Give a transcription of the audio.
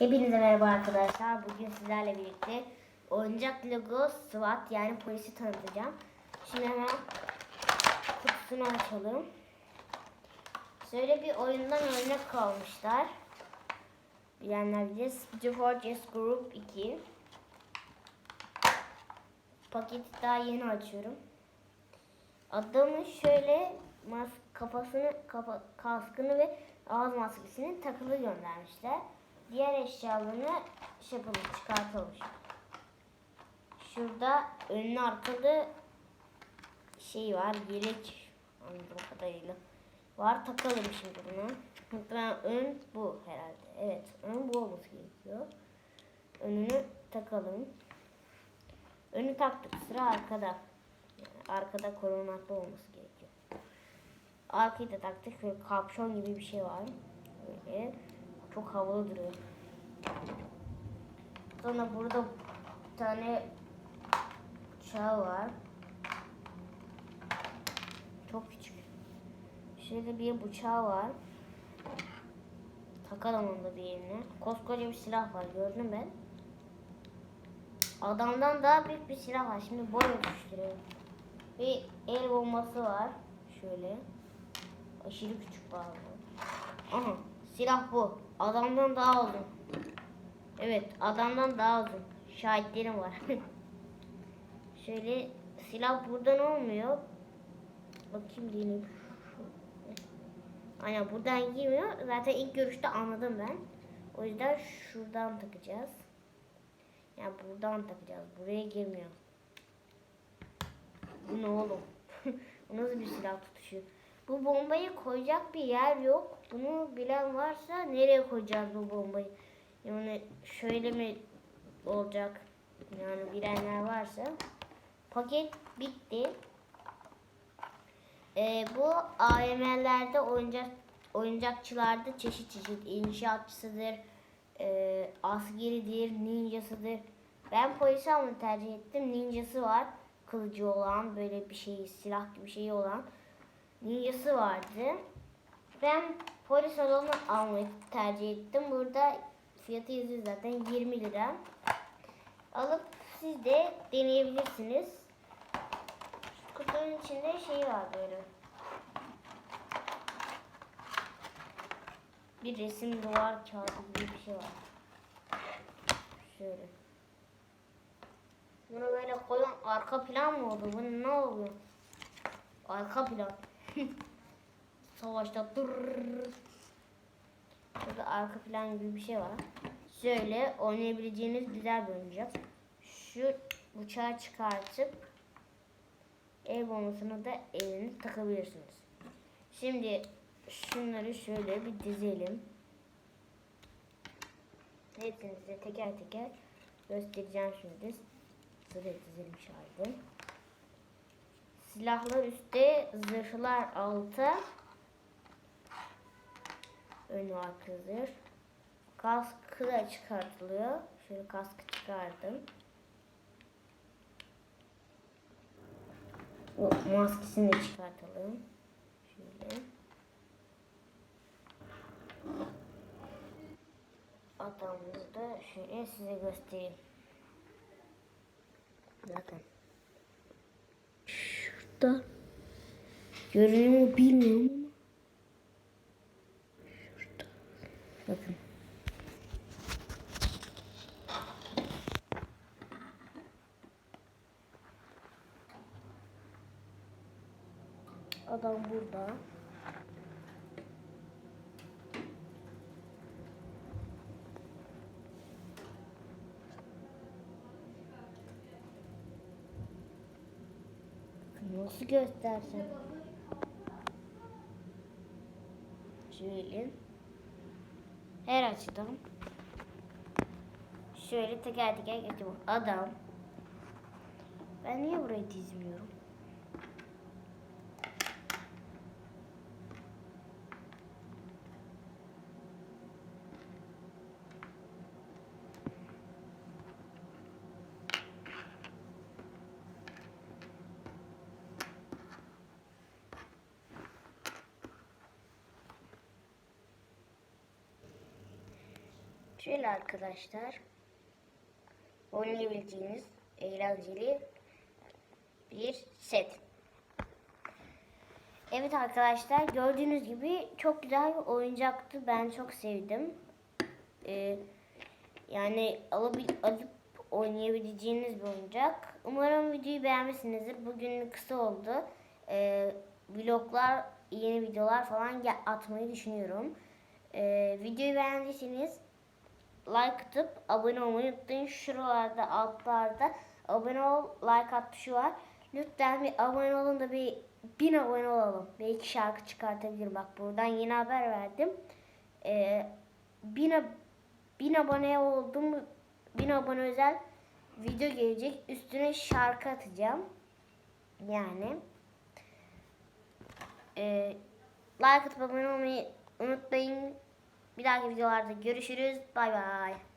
Hepinize merhaba arkadaşlar. Bugün sizlerle birlikte oyuncak Lego SWAT yani polisi tanıtacağım. Şimdi hemen kutusunu açalım. Şöyle bir oyundan örnek almışlar. Bilenler bilir. Geforges Group 2. Paketi daha yeni açıyorum. Adamın şöyle mas kafasını, kafa, kaskını ve ağız maskesini takılı göndermişler. Diğer eşyalarını şey yapalım, çıkartalım. Şurada önlü arkalı şey var, yelek anladığım kadarıyla var. Takalım şimdi bunu. Muhtemelen ön bu herhalde. Evet, ön bu olması gerekiyor. Önünü takalım. Önü taktık, sıra arkada. Yani arkada korunaklı olması gerekiyor. Arkayı da taktık ve kapşon gibi bir şey var. Böyle çok havalı duruyor. Sonra burada bir tane uçağı var. Çok küçük. Şöyle bir bıçağı var. Takalım onu da bir yerine. Koskoca bir silah var gördün ben. Adamdan daha büyük bir silah var. Şimdi boy ölçüştürelim. Bir el bombası var. Şöyle. Aşırı küçük bazı. Aha silah bu. Adamdan daha uzun. Evet adamdan daha uzun. Şahitlerim var. Şöyle silah buradan olmuyor. Bakayım deneyim. Aynen buradan girmiyor. Zaten ilk görüşte anladım ben. O yüzden şuradan takacağız. Yani buradan takacağız. Buraya girmiyor. Bu ne oğlum? Bu nasıl bir silah tutuşu? Bu bombayı koyacak bir yer yok. Bunu bilen varsa nereye koyacağız bu bombayı? Yani şöyle mi olacak? Yani bilenler varsa. Paket bitti. Ee, bu AVM'lerde oyuncak oyuncakçılarda çeşit çeşit inşaatçısıdır, e, askeridir, ninjasıdır. Ben polis almayı tercih ettim. Ninjası var. Kılıcı olan, böyle bir şey, silah gibi bir şey olan ninjası vardı. Ben polis olanı almayı tercih ettim. Burada fiyatı yazıyor zaten 20 lira. Alıp siz de deneyebilirsiniz. Kutunun içinde şey var böyle. Bir resim duvar kağıdı gibi bir şey var. Şöyle. Bunu böyle koyun arka plan mı oldu? Bu ne oluyor? Arka plan. Savaşta dur. Şurada arka plan gibi bir şey var. Şöyle oynayabileceğiniz güzel bir oyuncak. Şu bıçağı çıkartıp el bombasını da eliniz takabilirsiniz. Şimdi şunları şöyle bir dizelim. Hepsini size teker teker göstereceğim şimdi. Sıraya dizelim şarjı. Silahlar üstte, zırhlar alta. Ön arka zırh. Kaskı da çıkartılıyor. Şöyle kaskı çıkardım. O maskesini de çıkartalım. Şöyle. Adamımızı da şöyle size göstereyim. Bakın. Şurada. Görünüyor bilmiyorum ama. Şurada. Bakın. Adam burada. Nasıl göstersin? Şöyle. Her açıdan. Şöyle teker teker geçiyorum. Adam. Ben niye burayı dizmiyorum? Şöyle arkadaşlar oynayabileceğiniz eğlenceli bir set. Evet arkadaşlar gördüğünüz gibi çok güzel bir oyuncaktı. Ben çok sevdim. Ee, yani alıp, alıp oynayabileceğiniz bir oyuncak. Umarım videoyu beğenmişsinizdir. Bugün kısa oldu. Ee, vloglar, yeni videolar falan atmayı düşünüyorum. Ee, videoyu beğendiyseniz like atıp abone olmayı unutmayın. Şuralarda altlarda abone ol, like at tuşu var. Lütfen bir abone olun da bir bin abone olalım. Belki şarkı çıkartabilirim. Bak buradan yeni haber verdim. Ee, bin, bin abone oldum. Bin abone özel video gelecek. Üstüne şarkı atacağım. Yani. Ee, like atıp abone olmayı unutmayın. Bir dahaki videolarda görüşürüz. Bay bay.